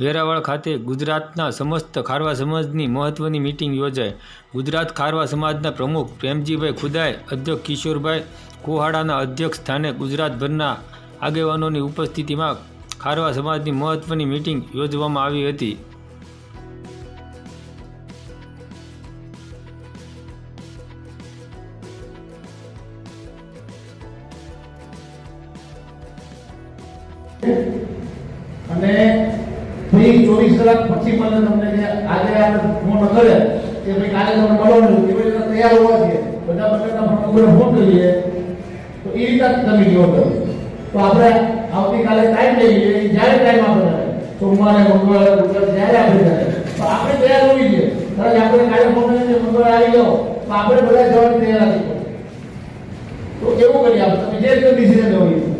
વેરાવળ ખાતે ગુજરાતના સમસ્ત ખારવા સમાજની મહત્વની મીટિંગ યોજાઈ. ગુજરાત ખારવા સમાજના પ્રમુખ પ્રેમજીભાઈ ખુદાએ અધ્યક્ષ કિશોરભાઈ કોહાડાના અધ્યક્ષ સ્થાને ગુજરાતભરના આગેવાનોની ઉપસ્થિતિમાં ખારવા સમાજની મહત્વની મિટિંગ યોજવામાં આવી હતી. અને ભાઈ ચોવીસ કલાક પછી મને તમને જે આજે આ ફોન કરે કે ભાઈ કાલે તમને મળવાનું છે એવી રીતે તૈયાર હોવા છે. બધા બધાના ફોન ફોન કરીએ. તો એ રીતે તમે જોવો કરો તો આપણે આવતીકાલે ટાઈમ લઈએ, જ્યારે ટાઈમ આપણે સોમવારે, મંગળવારે, બુધવારે, જ્યારે આપણે જાય તો આપણે તૈયાર હોવી જોઈએ. કારણ આપણે કાલે ફોન કરીને મંગળવારે આવી જાઓ. તો આપણે બધા જવાની તૈયાર. પડે તો એવું કરીએ આપણે? તમે જે